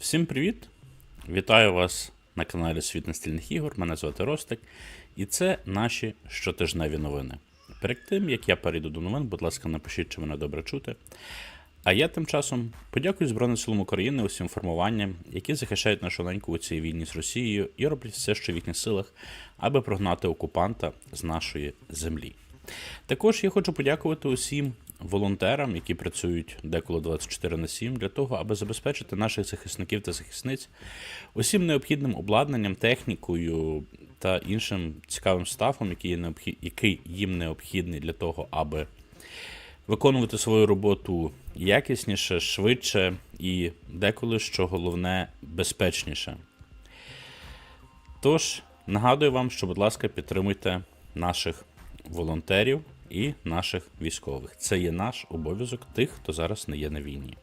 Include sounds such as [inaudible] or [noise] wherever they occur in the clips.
Всім привіт! Вітаю вас на каналі Світ настільних ігор. Мене звати Ростик, і це наші щотижневі новини. Перед тим як я перейду до новин, будь ласка, напишіть, чи мене добре чути. А я тим часом подякую Збройним силам України усім формуванням, які захищають нашу неньку у цій війні з Росією і роблять все, що в їхніх силах, аби прогнати окупанта з нашої землі. Також я хочу подякувати усім волонтерам, які працюють деколи 24 на 7, для того, аби забезпечити наших захисників та захисниць усім необхідним обладнанням, технікою та іншим цікавим стафом, який, їм необхідний для того, аби виконувати свою роботу якісніше, швидше і деколи, що головне, безпечніше. Тож, нагадую вам, що, будь ласка, підтримуйте наших волонтерів і наших військових. Це є наш обов'язок тих, хто зараз не є на війні.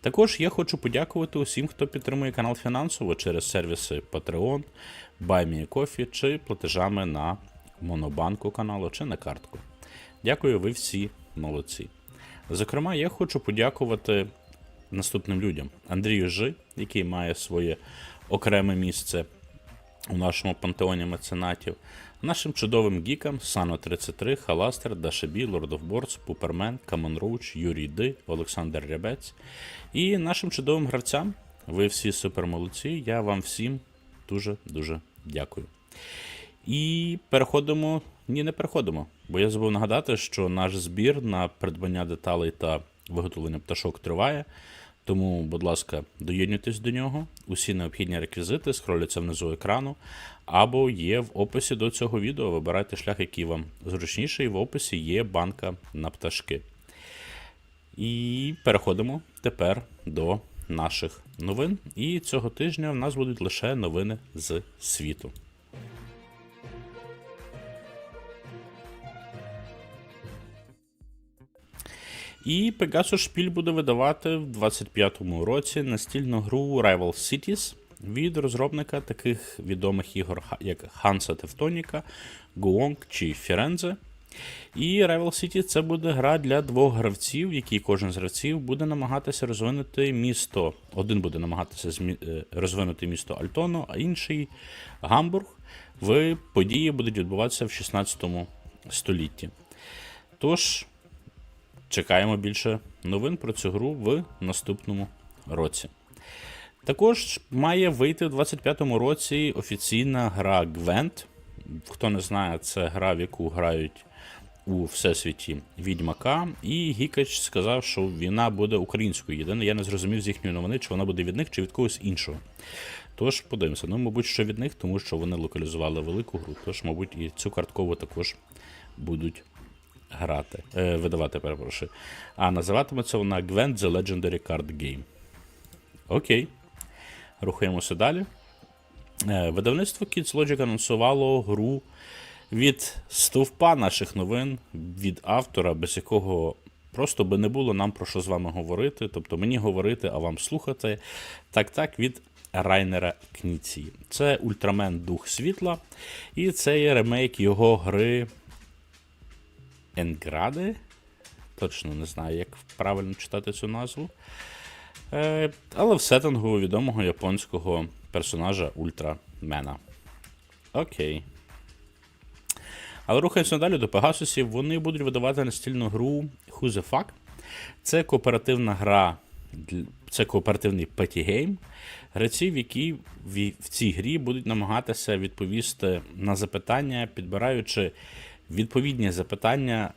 Також я хочу подякувати усім, хто підтримує канал фінансово через сервіси Patreon, BuyMeACoffee чи платежами на монобанку каналу чи на картку. Дякую, ви всі молодці. Зокрема, я хочу подякувати наступним людям: Андрію Жи, який має своє окреме місце у нашому пантеоні меценатів, нашим чудовим гікам Сано 33, Халастер, Дашебі, Lord of Boards, Пупермен, Камон Роуч, Юрій Ди, Олександр Рябець і нашим чудовим гравцям. Ви всі супер молодці. Я вам всім дуже-дуже дякую. І переходимо. Ні, не переходимо. Бо я забув нагадати, що наш збір на придбання деталей та виготовлення пташок триває. Тому, будь ласка, доєднуйтесь до нього. Усі необхідні реквізити скроляться внизу екрану, або є в описі до цього відео. Вибирайте шлях, який вам зручніший. В описі є банка на пташки. І переходимо тепер до наших новин. І цього тижня в нас будуть лише новини з світу. І Pegasus Шпіль буде видавати в 25-му році настільну гру Rival Cities від розробника таких відомих ігор, як Hansa Teutonica, Gong чи Firenze. І Rival City це буде гра для двох гравців, які кожен з гравців буде намагатися розвинути місто. Один буде намагатися е, розвинути місто Альтоно, а інший Гамбург. В події будуть відбуватися в 16 столітті. Тож, чекаємо більше новин про цю гру в наступному році. Також має вийти в 25-му році офіційна гра Gwent. Хто не знає, це гра, в яку грають у всесвіті Відьмака. І Гікач сказав, що війна буде українською. Єдине, я не зрозумів з їхньої новини, чи вона буде від них, чи від когось іншого. Тож подивимося. Ну, мабуть, що від них, тому що вони локалізували велику гру. Тож, мабуть, і цю карткову також будуть грати. Е, видавати, перепрошую. А називатиметься вона Gwent The Legendary Card Game. Окей. Рухаємося далі. Е, Видавництво Kids Logic анонсувало гру від стовпа наших новин, від автора, без якого просто би не було нам про що з вами говорити. Тобто мені говорити, а вам слухати. Так, так, від Райнера Кніції. Це Ультрамен Дух Світла. І це є ремейк його гри Енгради. Точно не знаю, як правильно читати цю назву. Е, але в сеттингу відомого японського персонажа Ультрамена. Окей. Але рухаємося далі до Пегасусів. Вони будуть видавати настільну гру Who the Fuck. Це кооперативна гра, це кооперативний петігейм гравців, які в цій грі будуть намагатися відповісти на запитання, підбираючи відповідні запитання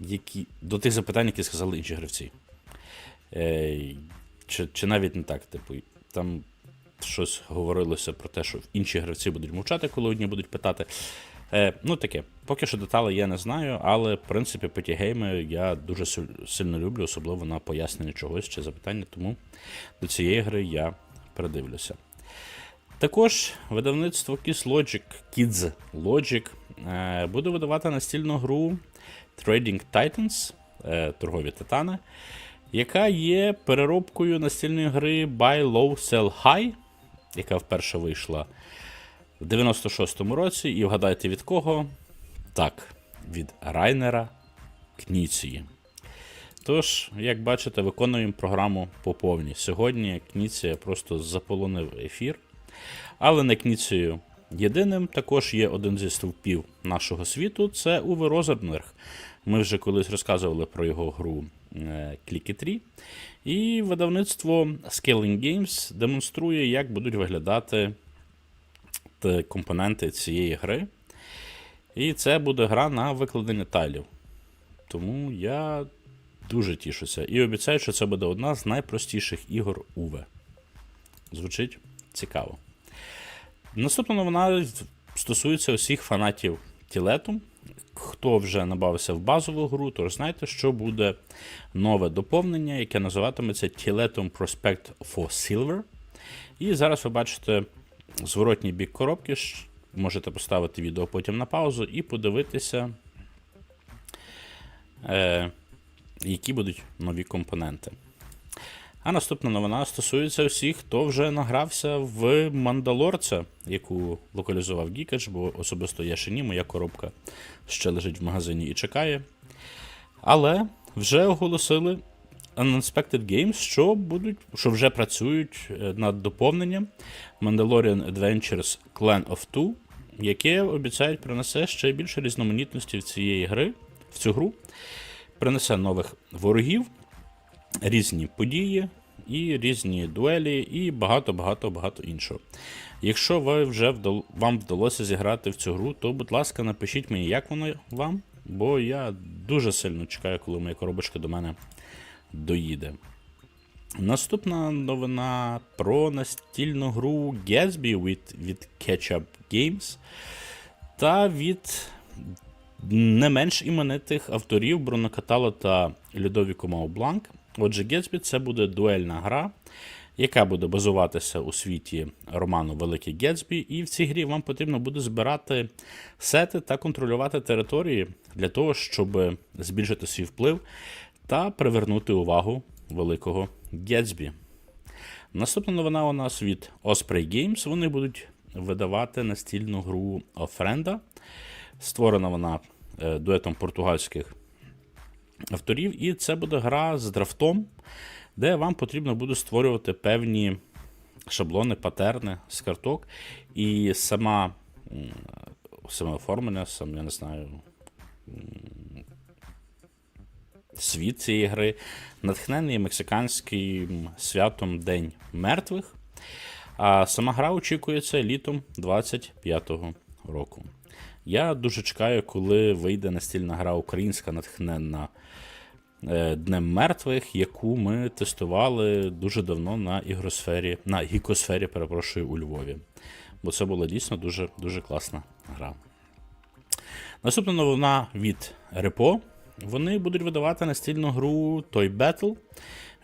які, до тих запитань, які сказали інші гравці. Е, чи, чи навіть не так, типу, там щось говорилося про те, що інші гравці будуть мовчати, коли одні будуть питати. Е, ну таке, поки що деталей я не знаю, але в принципі петігейми я дуже сильно люблю, особливо на пояснення чогось чи запитання, тому до цієї гри я придивлюся. Також видавництво Kids Logic, Kids Logic е, буде видавати настільну гру Trading Titans, е, торгові титани, яка є переробкою настільної гри Buy Low Sell High, яка вперше вийшла в 96-му році. І вгадайте від кого? Так, від Райнера Кніції. Тож, як бачите, виконуємо програму по повній. Сьогодні Кніція просто заполонив ефір. Але не Кніцією єдиним також є один зі стовпів нашого світу це Уве Розенберг. Ми вже колись розказували про його гру е, Clicky 3. І видавництво Scaling Games демонструє, як будуть виглядати компоненти цієї гри. І це буде гра на викладення тайлів. Тому я дуже тішуся. І обіцяю, що це буде одна з найпростіших ігор Уве. Звучить цікаво. Наступна новина стосується усіх фанатів тілету. Хто вже набавився в базову гру, то знаєте, що буде нове доповнення, яке називатиметься Tiletum Prospect for Silver. І зараз ви бачите зворотній бік коробки. Можете поставити відео потім на паузу і подивитися, е, які будуть нові компоненти. А наступна новина стосується всіх, хто вже награвся в Мандалорця, яку локалізував Гікач, бо особисто я ще ні, моя коробка ще лежить в магазині і чекає. Але вже оголосили Unexpected Games, що будуть, що вже працюють е, над доповненням Mandalorian Adventures Clan of Two, яке обіцяють принесе ще більше різноманітності в цієї гри, в цю гру. Принесе нових ворогів, різні події, і різні дуелі, і багато-багато-багато іншого. Якщо ви вже вдал... вам вдалося зіграти в цю гру, то, будь ласка, напишіть мені, як воно вам, бо я дуже сильно чекаю, коли моя коробочка до мене доїде. Наступна новина про настільну гру Gatsby від, від Ketchup Games та від не менш іменитих авторів Бруно Катало та Людовіко Маубланк. Отже, Gatsby це буде дуельна гра, яка буде базуватися у світі роману Великий Гетсбі, і в цій грі вам потрібно буде збирати сети та контролювати території для того, щоб збільшити свій вплив та привернути увагу великого Гетсбі. Наступна новина у нас від Osprey Games. Вони будуть видавати настільну гру Офренда. Створена вона е, дуетом португальських авторів, і це буде гра з драфтом, де вам потрібно буде створювати певні шаблони, патерни з карток. І сама саме оформлення, сам я не знаю. Світ цієї гри натхнений мексиканським святом День мертвих. А сама гра очікується літом 25-го року. Я дуже чекаю, коли вийде настільна гра українська натхненна е, Днем мертвих, яку ми тестували дуже давно на ігросфері, на гікосфері, перепрошую, у Львові. Бо це була дійсно дуже, дуже класна гра. Наступна новина від Репо. Вони будуть видавати настільну гру Toy Battle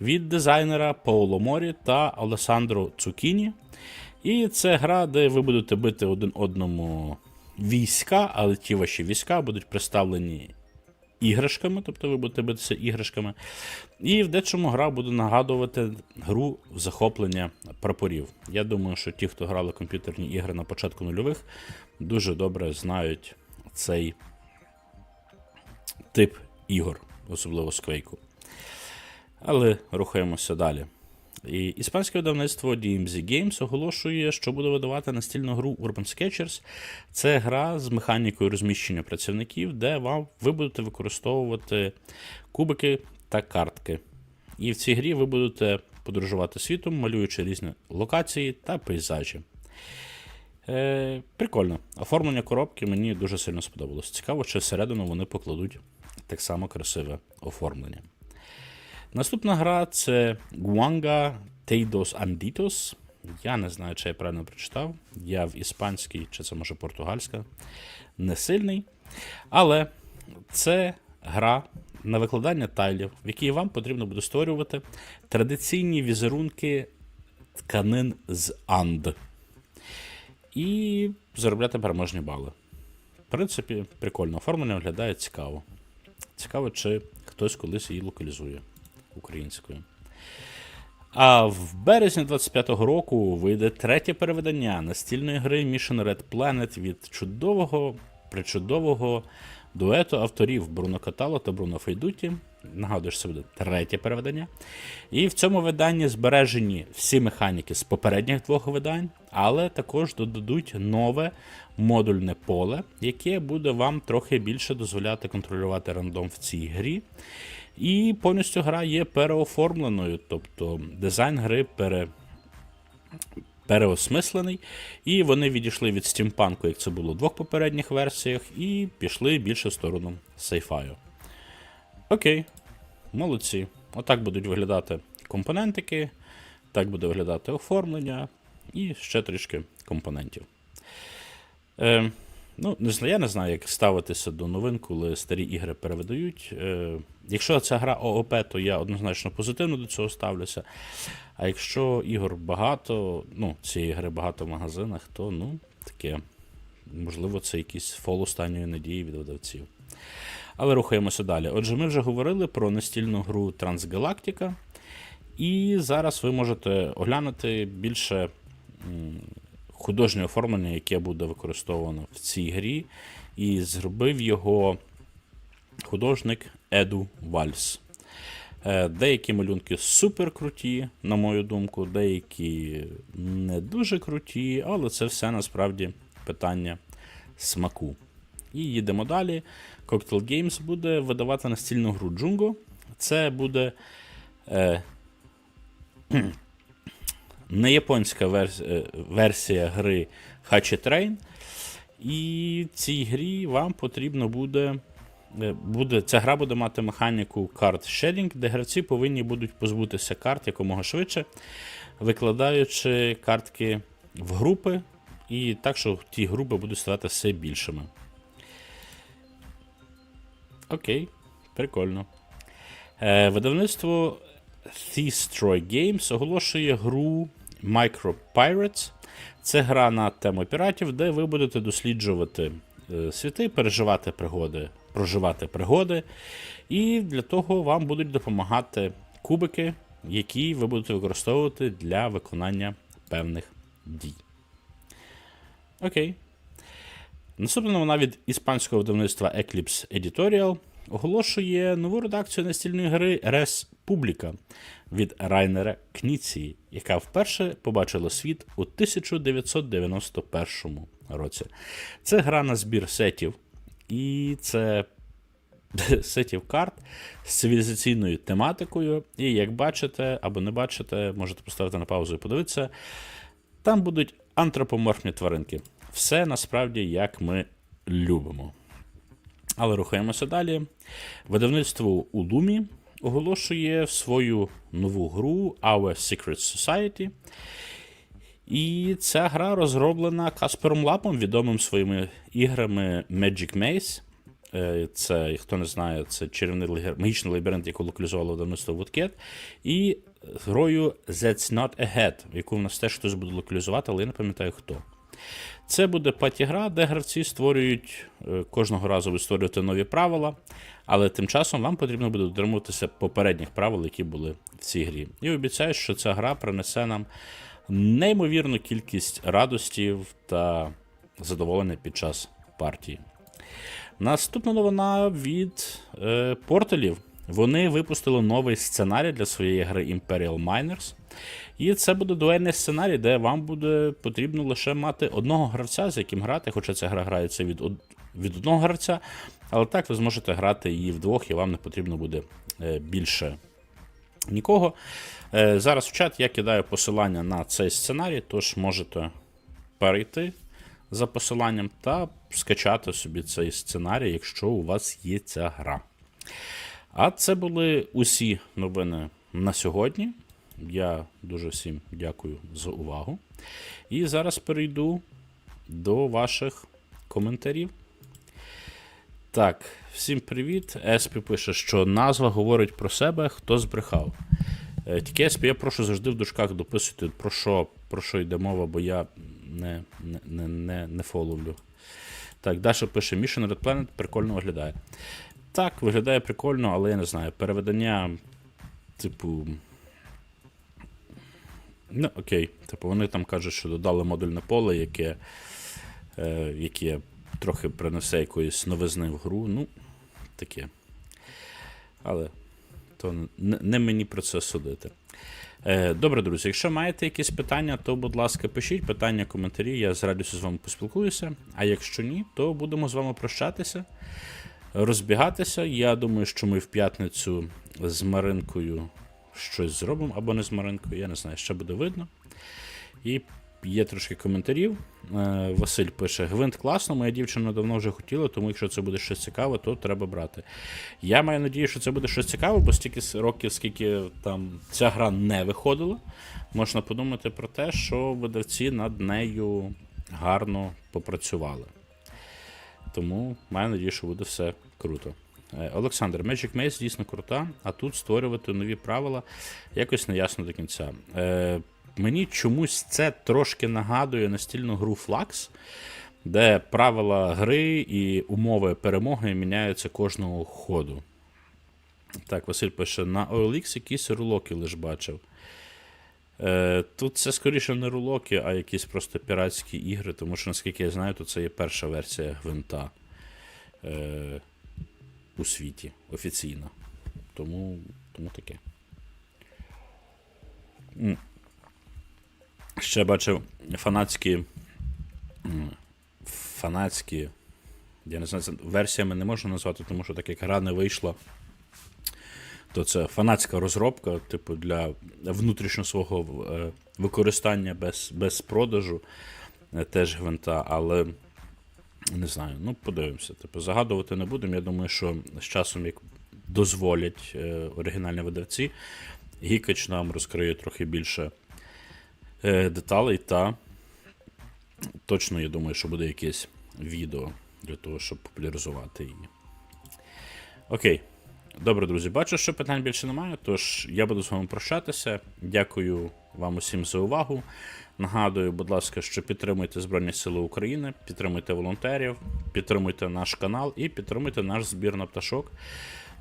від дизайнера Паоло Морі та Алесандро Цукіні. І це гра, де ви будете бити один одному війська, але ті ваші війська будуть представлені іграшками, тобто ви будете битися іграшками. І в дечому гра буде нагадувати гру захоплення прапорів. Я думаю, що ті, хто грали комп'ютерні ігри на початку нульових, дуже добре знають цей тип ігор, особливо з Quake. Але рухаємося далі. І іспанське видавництво DMZ Games оголошує, що буде видавати настільну гру Urban Sketchers. Це гра з механікою розміщення працівників, де вам ви будете використовувати кубики та картки. І в цій грі ви будете подорожувати світом, малюючи різні локації та пейзажі. Е, прикольно. Оформлення коробки мені дуже сильно сподобалось. Цікаво, чи всередину вони покладуть так само красиве оформлення. Наступна гра це Guanga Teidos Anditos. Я не знаю, чи я правильно прочитав. Я в іспанській, чи це може португальська, не сильний. Але це гра на викладання тайлів, в якій вам потрібно буде створювати традиційні візерунки тканин з Анд. І заробляти переможні бали. В принципі, прикольно оформлення виглядає цікаво. Цікаво, чи хтось колись її локалізує українською. А в березні 25-го року вийде третє перевидання настільної гри Mission Red Planet від чудового, причудового дуету авторів Бруно Катало та Бруно Фейдуті. Нагадую, що це буде третє переведення. І в цьому виданні збережені всі механіки з попередніх двох видань, але також додадуть нове модульне поле, яке буде вам трохи більше дозволяти контролювати рандом в цій грі. І повністю гра є переоформленою, тобто дизайн гри пере, переосмислений, і вони відійшли від стімпанку, як це було в двох попередніх версіях, і пішли більше в сторону сейфаю. Окей, молодці. Отак будуть виглядати компонентики, так буде виглядати оформлення і ще трішки компонентів. Е, ну, я не знаю, як ставитися до новин, коли старі ігри перевидають. Е, якщо це гра ООП, то я однозначно позитивно до цього ставлюся. А якщо ігор багато, ну, цієї гри багато в магазинах, то ну, таке. Можливо, це якийсь фол останньої надії від видавців. Але рухаємося далі. Отже, ми вже говорили про настільну гру Трансгалактика. І зараз ви можете оглянути більше художнє оформлення, яке буде використовано в цій грі. І зробив його художник Еду Вальс. Е, Деякі малюнки супер круті, на мою думку, деякі не дуже круті, але це все насправді питання смаку. І їдемо далі. Cocktail Games буде видавати настільну гру Джунго. Це буде е, [clears throat] не японська верс, е, версія гри Train. І цій грі вам потрібно буде. е, буде ця гра буде мати механіку карт шерінг, де гравці повинні будуть позбутися карт якомога швидше, викладаючи картки в групи, і так, що ті групи будуть ставати все більшими. Окей, прикольно. Е, видавництво Thiestroy Games оголошує гру Micro Pirates. Це гра на тему піратів, де ви будете досліджувати е, світи, переживати пригоди, проживати пригоди. І для того вам будуть допомагати кубики, які ви будете використовувати для виконання певних дій. Окей. Наступна новина від іспанського видавництва Eclipse Editorial оголошує нову редакцію настільної гри Publica від Райнера Кніції, яка вперше побачила світ у 1991 році. Це гра на збір сетів, і це [laughs] сетів карт з цивілізаційною тематикою. І як бачите або не бачите, можете поставити на паузу і подивитися. Там будуть антропоморфні тваринки. Все насправді як ми любимо. Але рухаємося далі. Видавництво Улумі оголошує свою нову гру Our Secret Society. І ця гра розроблена Каспером Лапом, відомим своїми іграми Magic Maze. Е, Це, хто не знає, це чарівний магічний лабіринт, який локалізувало видавництво Woodcat. І грою That's Not a Head, яку в нас теж хтось буде локалізувати, але я не пам'ятаю хто. Це буде паті-гра, де гравці створюють е, кожного разу ви створюєте нові правила, але тим часом вам потрібно буде дотримуватися попередніх правил, які були в цій грі. І обіцяю, що ця гра принесе нам неймовірну кількість радостів та задоволення під час партії. Наступна новина від е, порталів. Вони випустили новий сценарій для своєї гри Imperial Miners. І це буде дуельний сценарій, де вам буде потрібно лише мати одного гравця, з яким грати, хоча ця гра грається від, від одного гравця. Але так ви зможете грати її вдвох, і вам не потрібно буде е, більше нікого. Е, зараз в чат я кидаю посилання на цей сценарій, тож можете перейти за посиланням та скачати собі цей сценарій, якщо у вас є ця гра. А це були усі новини на сьогодні. Я дуже всім дякую за увагу. І зараз перейду до ваших коментарів. Так, всім привіт. Еспі пише, що назва говорить про себе, хто збрехав. Е, Тільки Еспі, я прошу завжди в дужках дописуйте, про що, про що йде мова, бо я не, не, не, не фоловлю. Так, Даша пише: Mission Red Planet прикольно виглядає. Так, виглядає прикольно, але я не знаю. Переведення, типу. Ну, окей. Типу, вони там кажуть, що додали модульне поле, яке, е, яке трохи принесе якоїсь новизни в гру. Ну, таке. Але то не, не мені про це судити. Е, Добре, друзі, якщо маєте якісь питання, то, будь ласка, пишіть питання, коментарі, я з радістю з вами поспілкуюся. А якщо ні, то будемо з вами прощатися, розбігатися. Я думаю, що ми в п'ятницю з Маринкою щось зробимо, або не з Маринкою, я не знаю, ще буде видно. І є трошки коментарів. Е, Василь пише: Гвинт класно, моя дівчина давно вже хотіла, тому якщо це буде щось цікаве, то треба брати. Я маю надію, що це буде щось цікаве, бо стільки років, скільки там ця гра не виходила, можна подумати про те, що видавці над нею гарно попрацювали. Тому маю надію, що буде все круто. Е, Олександр, Magic Maze дійсно крута, а тут створювати нові правила якось не ясно до кінця. Е, мені чомусь це трошки нагадує настільну гру Flux, де правила гри і умови перемоги міняються кожного ходу. Так, Василь пише: на OLX якісь рулоки лиш бачив. Е, тут це скоріше не рулоки, а якісь просто піратські ігри, тому що, наскільки я знаю, то це є перша версія гвинта е, у світі офіційна. Тому, тому таке. Ще бачив фанатські. Фанатські. Я не знаю, версіями не можу назвати, тому що так як гра не вийшла, то це фанатська розробка, типу, для внутрішнього свого е, використання без, без продажу е, теж гвинта, але не знаю, ну подивимося. Типу, загадувати не будемо. Я думаю, що з часом, як дозволять е, оригінальні видавці, Гікач нам розкриє трохи більше е, деталей та точно я думаю, що буде якесь відео для того, щоб популяризувати її. Окей. Добре, друзі, бачу, що питань більше немає, тож я буду з вами прощатися. Дякую вам усім за увагу. Нагадую, будь ласка, що підтримуйте Збройні Сили України, підтримуйте волонтерів, підтримуйте наш канал і підтримуйте наш збір на пташок.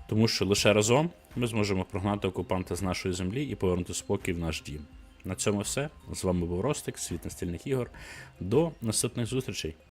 Тому що лише разом ми зможемо прогнати окупанта з нашої землі і повернути спокій в наш дім. На цьому все. З вами був Ростик, світ настільних ігор. До наступних зустрічей.